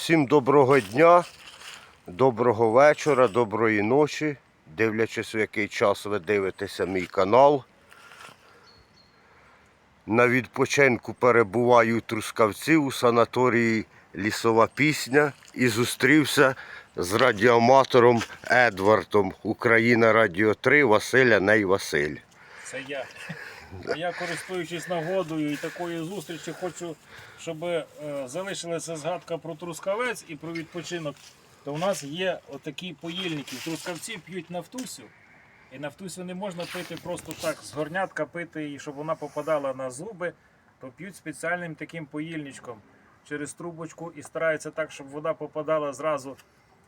Всім доброго дня, доброго вечора, доброї ночі. Дивлячись, в який час ви дивитеся мій канал. На відпочинку перебуваю у Трускавці у санаторії Лісова пісня і зустрівся з радіоматором Едвардом Україна Радіо 3 Василя Ней Василь. Це я. Я користуючись нагодою і такою зустрічі, хочу, щоб е, залишилася згадка про трускавець і про відпочинок. То у нас є отакі поїльники. Трускавці п'ють нафтусю. І нафтусю не можна пити просто так, з горнятка пити, і щоб вона попадала на зуби, то п'ють спеціальним таким поїльничком через трубочку і стараються так, щоб вода попадала зразу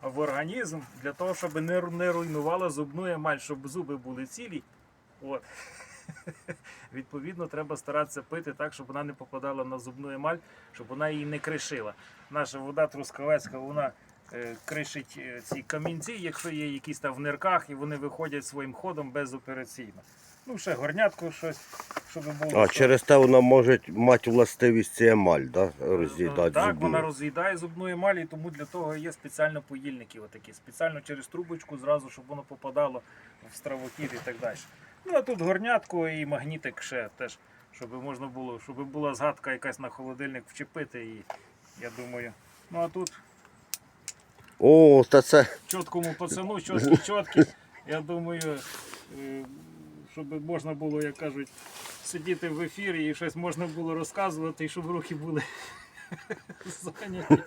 в організм, для того, щоб не руйнувала зубну емаль, щоб зуби були цілі. От. Відповідно, треба старатися пити так, щоб вона не попадала на зубну емаль, щоб вона її не кришила. Наша вода трускавецька, вона е, кришить е, ці камінці, якщо є якісь там в нирках, і вони виходять своїм ходом безопераційно. Ну, ще горнятку щось, щоб було. А через те вона може мати властивість ці емаль, да? роз'їдати Так, зубну. вона роз'їдає зубну емаль, і тому для того є спеціально поїльники, отакі, спеціально через трубочку, зразу, щоб воно попадало в стравохід і так далі. Ну а тут горнятку і магнітик ще теж, щоб можна було, щоб була згадка якась на холодильник вчепити. І я думаю, ну а тут О, та це чіткому пацану, чіткі, чіткі. Я думаю, е, щоб можна було, як кажуть, сидіти в ефірі і щось можна було розказувати, і щоб руки були зайняті.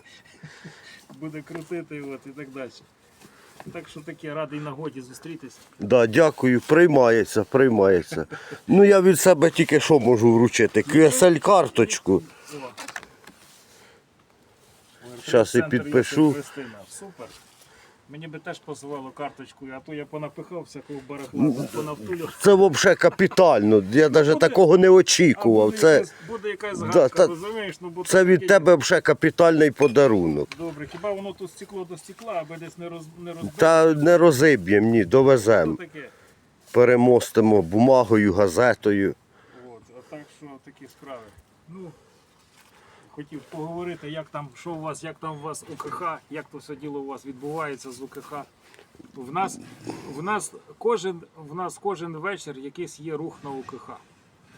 Буде крутити от, і так далі. Так що таке, радий нагоді зустрітись. Да, дякую, приймається, приймається. Ну я від себе тільки що можу вручити? QSL-карточку. Зараз Щас і підпишу. Супер. Мені би теж посилало карточку, а то я понапихав всякого барахла, понавтулю. Це взагалі капітально. Я навіть такого не очікував. буде, Це, якась, буде якась Да, згадка, та- розумієш? Ну, бо це тут від таке- тебе взагалі капітальний подарунок. Добре, хіба воно тут стекло до стекла, аби десь не, роз, не розбито? Та не розиб'ємо, ні, довеземо. таке? Перемостимо бумагою, газетою. От, а так що такі справи. Ну, хотів поговорити, як там, що у вас, як там у вас УКХ, як то все діло у вас відбувається з УКХ. В нас, в нас, кожен, в нас кожен вечір якийсь є рух на УКХ.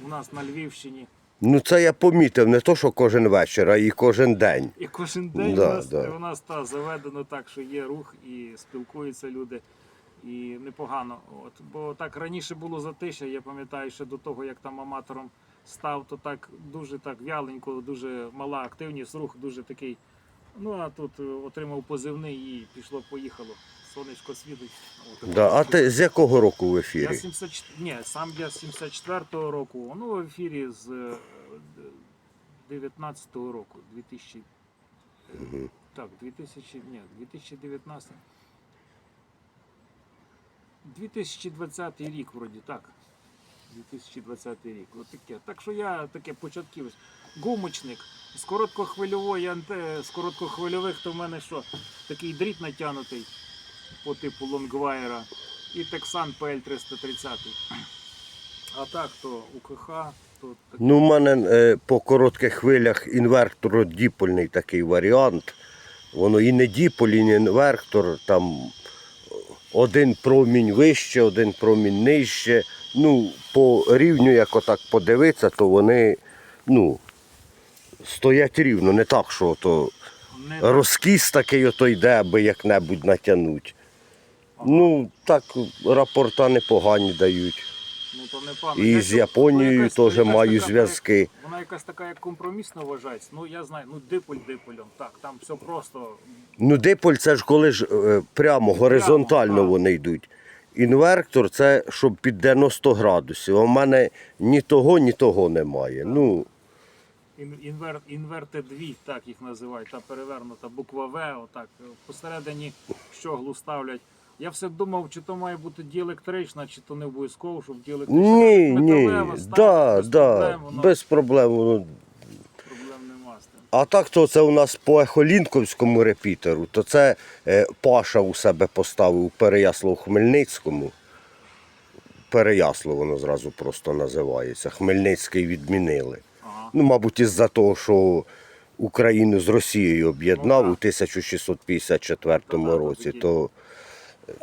У нас на Львівщині. Ну це я помітив, не то, що кожен вечір, а і кожен день. І кожен день Да, у нас, да. у нас та, заведено так, що є рух і спілкуються люди. І непогано. От. Бо так раніше було затишя, я пам'ятаю, ще до того, як там аматором став, то так дуже так вяленько, дуже мала активність, рух дуже такий. Ну а тут е, отримав позивний і пішло, поїхало. Сонечко світить. От. Да. А ти з якого року в Я ефірі? 74, ні, сам я з 74-го року, ну в ефірі з е, 19-го року, 2000, е, так, 2000, ні, 2019, 2020 рік вроді, так. 2020 рік, от таке. Так що я таке початківець. Гумочник з короткохвильової анте, з короткохвильових, то в мене що? Такий дріт натягнутий по типу лонгвайера і Texan PL330. А так, то УКХ, то таке. Ну, у мене е, по коротких хвилях інверторо-діпольний такий варіант. Воно і не діполь, і не інвертор, там один промінь вище, один промінь нижче. Ну, по рівню, як отак подивитися, то вони ну, стоять рівно, не так, що то розкіс такий ото йде, аби як-небудь натягнуть. Ну, так, рапорта непогані дають. Ну, то не. І з Японією теж маю така, зв'язки. Вона якась така, як компромісна вважається. Ну я знаю, ну диполь диполем. Так, там все просто. Ну, диполь це ж коли ж е, прямо горизонтально так. вони йдуть. Інвертор це щоб під 90 градусів. В мене ні того, ні того немає. Ну, Ін- Інвер, інверти дві, так їх називають, та перевернута буква В, отак. Посередині щоглу ставлять. Я все думав, чи то має бути діелектрична, чи то не обов'язково, щоб діелектрична. ні, ні, ставить, да, без да, проблем, воно- без проблем. воно. проблем нема з тим. А так то це у нас по ехолінковському репітеру, то це е, Паша у себе поставив у Переяслав-Хмельницькому. Переяслав воно зразу просто називається. Хмельницький відмінили. Ага. Ну, мабуть, із-за того, що Україну з Росією об'єднав Ну, у 1654 Ну, році, то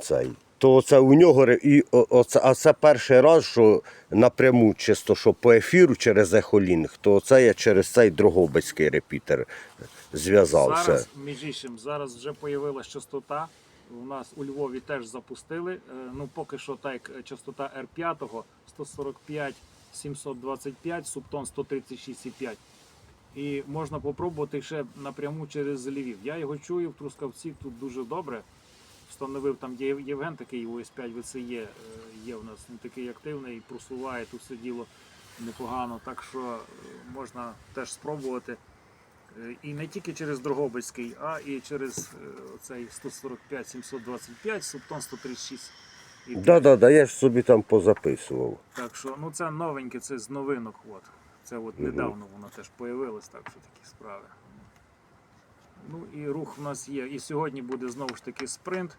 цей. То це у нього і оце, а це перший раз, що напряму чисто, що по ефіру через Ехолінг, то це я через цей Дрогобицький репітер зв'язався. Зараз, між іншим, зараз вже появилася частота. У нас у Львові теж запустили. Е, Ну, поки що так, як частота R5 145 725, субтон 136,5. І можна попробувати ще напряму через Львів. Я його чую в Трускавці тут дуже добре. Встановив там є Євген такий ОС5 ВЦЄ е, є в нас. Він такий активний, просуває тут все діло непогано. Так що е, можна теж спробувати. Е, І не тільки через Дрогобицький, а і через цей 145-725, субтон 136. І Да, да, да, я ж собі там позаписував. Так що ну це новеньке, це з новинок. От. Це от недавно воно теж появилось, так що такі справи. Ну і рух в нас є. І сьогодні буде знову ж таки спринт.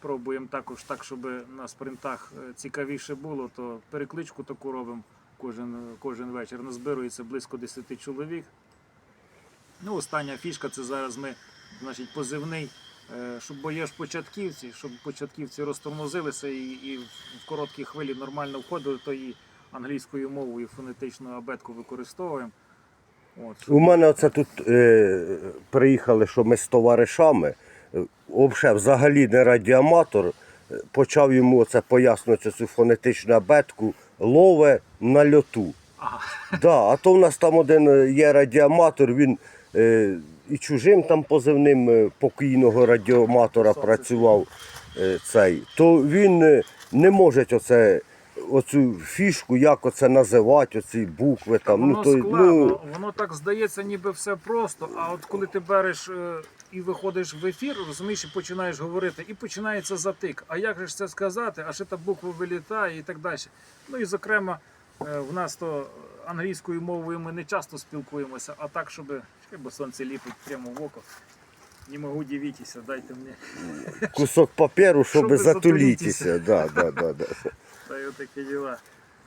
Пробуємо також так, щоб на спринтах е, цікавіше було, то перекличку таку робимо кожен, кожен вечір. Назбирується близько 10 чоловік. Ну, остання фішка це зараз ми, значить, позивний, е, щоб бо ж початківці, щоб початківці розтормозилися і, і в короткі хвилі нормально входили, то і англійською мовою фонетичну абетку використовуємо. У мене оце тут е, приїхали, що ми з товаришами. е, Обше взагалі не радіоматор. е, Почав йому оце пояснювати цю фонетичну абетку лове на льоту. Ага. Да, а то в нас там один е, є радіоматор, він е, і чужим там позивним покійного радіоматора працював е, цей. То він не може оце, оцю фішку, як оце називати, оці букви там. воно ну, то, складно, ну, воно так здається, ніби все просто. А от коли ти береш е, і виходиш в ефір, розумієш, і починаєш говорити, і починається затик. А як же ж це сказати? А ще та буква вилітає і так далі. Ну і зокрема, е, в нас то англійською мовою ми не часто спілкуємося, а так, щоб бо сонце ліпить прямо в око. Не можу дивитися, дайте мені. кусок паперу, щоб затулітися. Да, да, да, да. Та й отакі діла.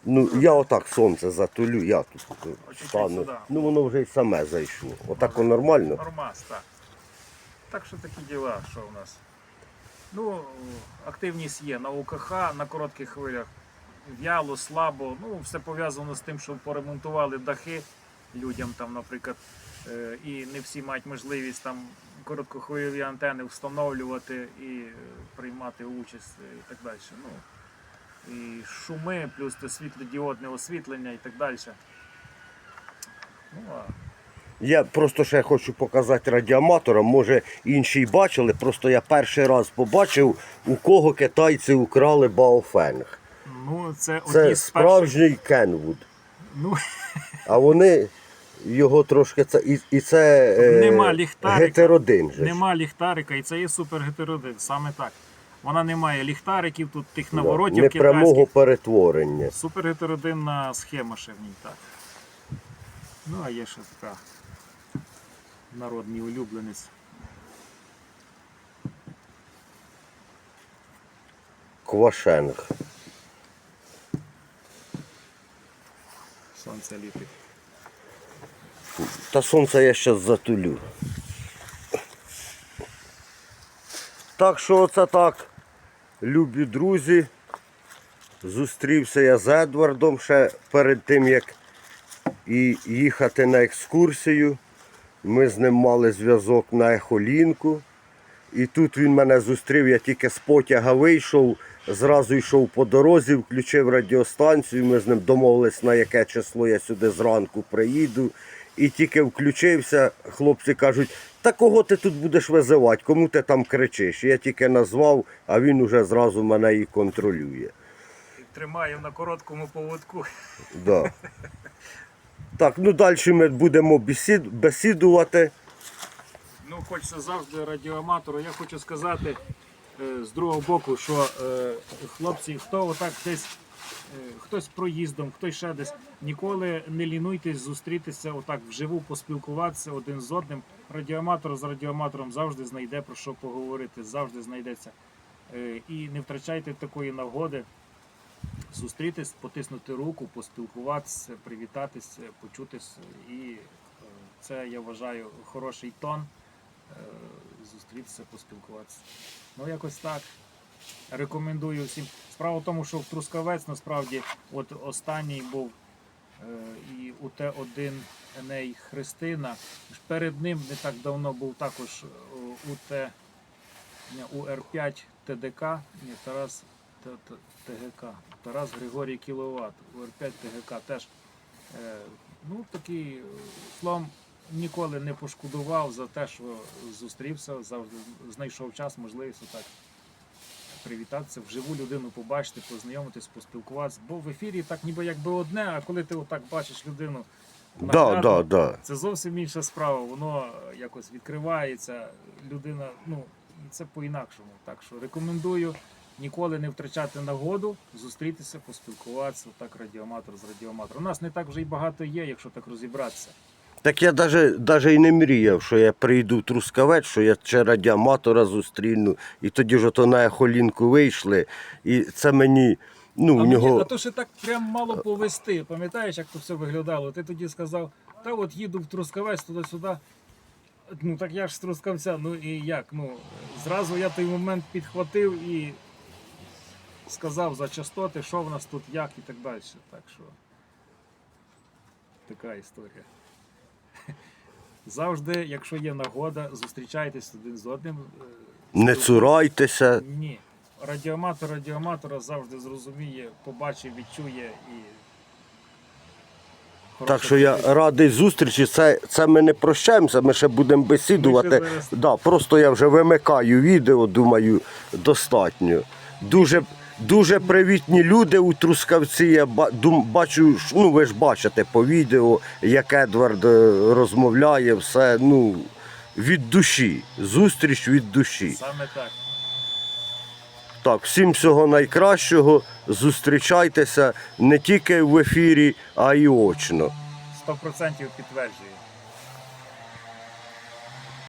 Ну, я отак сонце затулю, я тут стану. сюди. Ну воно вже й саме зайшло. Отак воно нормально. Нормас, так. Так що такі діла, що у нас. Ну, активність є на УКХ, на коротких хвилях. В'яло, слабо. Ну, все пов'язано з тим, що поремонтували дахи людям там, наприклад, е, і не всі мають можливість там короткохвильові антени встановлювати і е, приймати участь е, і так далі. Ну, і шуми, плюс те світлодіодне освітлення і так далі. Ну, а Я просто ще хочу показати радіоматорам, може інші й бачили, просто я перший раз побачив, у кого китайці украли Баофенг. Ну, це, Це з перших. справжній Кенвуд. Ну, А вони його трошки це. І, і це е, Нема ліхтарика. гетеродин. Же. нема ліхтарика, і це є супергетеродин, саме так. Вона не має ліхтариків, тут тих наворотів Не прямого китайських. перетворення. Супергетеродинна схема ще в ній так. Ну, а є ще така народний улюбленець. Квашенг. Сонце ліпить. Та сонце я зараз затулю. Так що оце так, любі друзі. Зустрівся я з Едвардом ще перед тим, як і їхати на екскурсію. Ми з ним мали зв'язок на ехолінку. І тут він мене зустрів, я тільки з потяга вийшов, зразу йшов по дорозі, включив радіостанцію. Ми з ним домовились, на яке число я сюди зранку приїду. І тільки включився, хлопці кажуть, та кого ти тут будеш визивати, кому ти там кричиш? Я тільки назвав, а він уже зразу мене і контролює. Тримаю на короткому поводку. Да. Так, ну далі ми будемо бесід- бесідувати. Ну, хочеться завжди радіоаматору. Я хочу сказати з другого боку, що е, хлопці, хто отак десь, е, хтось проїздом, хтось ще десь, ніколи не лінуйтесь зустрітися отак вживу, поспілкуватися один з одним. Радіоаматор з радіоаматором завжди знайде про що поговорити, завжди знайдеться. Е, і не втрачайте такої нагоди. Зустрітись, потиснути руку, поспілкуватися, привітатися, почутись і е, це я вважаю хороший тон. Зустрітися, поспілкуватися. Ну, якось так. Рекомендую всім. Справа в тому, що в Трускавець насправді от останній був е, і УТ-1 Еней Христина. Перед ним не так давно був також е, ні, УР5 ТДК, ні, Тарас Т- Т- ТГК, Тарас Григорій Кіловат, УР5 ТГК теж. Е, ну, такий, е, словом, ніколи не пошкодував за те, що зустрівся, завжди знайшов час, можливість отак привітатися, вживу людину побачити, познайомитись, поспілкуватися. Бо в ефірі так ніби якби одне, а коли ти отак бачиш людину, Да, да, да. це зовсім інша справа. Воно якось відкривається. Людина, ну це по-інакшому. Так що рекомендую ніколи не втрачати нагоду, зустрітися, поспілкуватися. Так, радіоматор з радіоматором. У нас не так вже й багато є, якщо так розібратися. Так я навіть, даже і не мріяв, що я прийду в Трускавець, що я ще радіаматора зустріну, і тоді ж ото на ехолінку вийшли, і це мені, ну, а, в мені- а то ще так прям мало повести. Пам'ятаєш, як то все виглядало? Ти тоді сказав, та от їду в Трускавець туди-сюди. Ну так я ж з Трускавця, ну і як? Ну, зразу я той момент підхватив і сказав за частоти, що в нас тут, як і так далі. Так що така історія. Завжди, якщо є нагода, зустрічайтесь один з одним. е, Не цурайтеся. ні. Радіоматор радіоматора завжди зрозуміє, побачить, відчує і. Так що я радий зустрічі. Це, це ми не прощаємося, ми ще будемо бесідувати. Ще зараз- Да, просто я вже вимикаю відео, думаю, достатньо. Дуже, дуже привітні люди у Трускавці. Я бачу, ну ви ж бачите по відео, як Едвард е, розмовляє, все ну, від душі. Зустріч від душі. Саме так. Так, всім всього найкращого. Зустрічайтеся не тільки в ефірі, а й очно. 100% підтверджує.